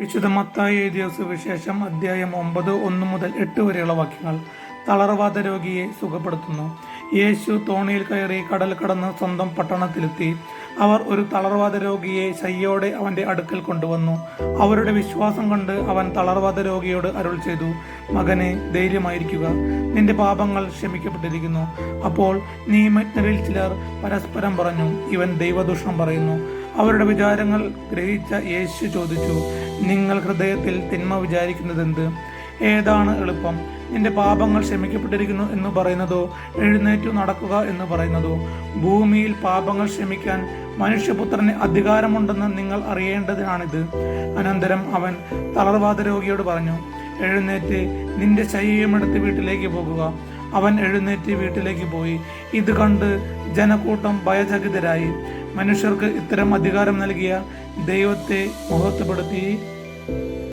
വിശുദ്ധ മത്തായി എഴുതിയ സുവിശേഷം അധ്യായം ഒമ്പത് ഒന്ന് മുതൽ എട്ട് വരെയുള്ള വാക്യങ്ങൾ. തളർവാദ രോഗിയെ സുഖപ്പെടുത്തുന്നു. യേശു തോണിയിൽ കയറി കടൽ കടന്ന് സ്വന്തം പട്ടണത്തിലെത്തി. അവർ ഒരു തളർവാദ രോഗിയെ ശയ്യോടെ അവന്റെ അടുക്കൽ കൊണ്ടുവന്നു. അവരുടെ വിശ്വാസം കണ്ട് അവൻ തളർവാദ രോഗിയോട് അരുൾ ചെയ്തു മകനെ ധൈര്യമായിരിക്കുക. നിന്റെ പാപങ്ങൾ ക്ഷമിക്കപ്പെട്ടിരിക്കുന്നു. അപ്പോൾ നിയമജ്ഞരിൽ ചിലർ പരസ്പരം പറഞ്ഞു ഇവൻ ദൈവദൂഷണം പറയുന്നു. അവരുടെ വിചാരങ്ങൾ ഗ്രഹിച്ച യേശു ചോദിച്ചു നിങ്ങൾ ഹൃദയത്തിൽ തിന്മ വിചാരിക്കുന്നതെന്ത്? ഏതാണ് എളുപ്പം? നിന്റെ പാപങ്ങൾ ക്ഷമിക്കപ്പെട്ടിരിക്കുന്നു എന്ന് പറയുന്നതോ എഴുന്നേറ്റു നടക്കുക എന്ന് പറയുന്നതോ? ഭൂമിയിൽ പാപങ്ങൾ ക്ഷമിക്കാൻ മനുഷ്യപുത്രന് അധികാരമുണ്ടെന്ന് നിങ്ങൾ അറിയേണ്ടതിനാണിത്. അനന്തരം അവൻ തളർവാദ രോഗിയോട് പറഞ്ഞു എഴുന്നേറ്റ് നിന്റെ ശരീരമെടുത്ത് വീട്ടിലേക്ക് പോകുക. അവൻ എഴുന്നേറ്റ് വീട്ടിലേക്ക് പോയി. ഇത് കണ്ട് ജനക്കൂട്ടം ഭയചകിതരായി. മനുഷ്യർക്ക് ഇത്തരം അധികാരം നൽകിയ ദൈവത്തെ മഹത്വപ്പെടുത്തി.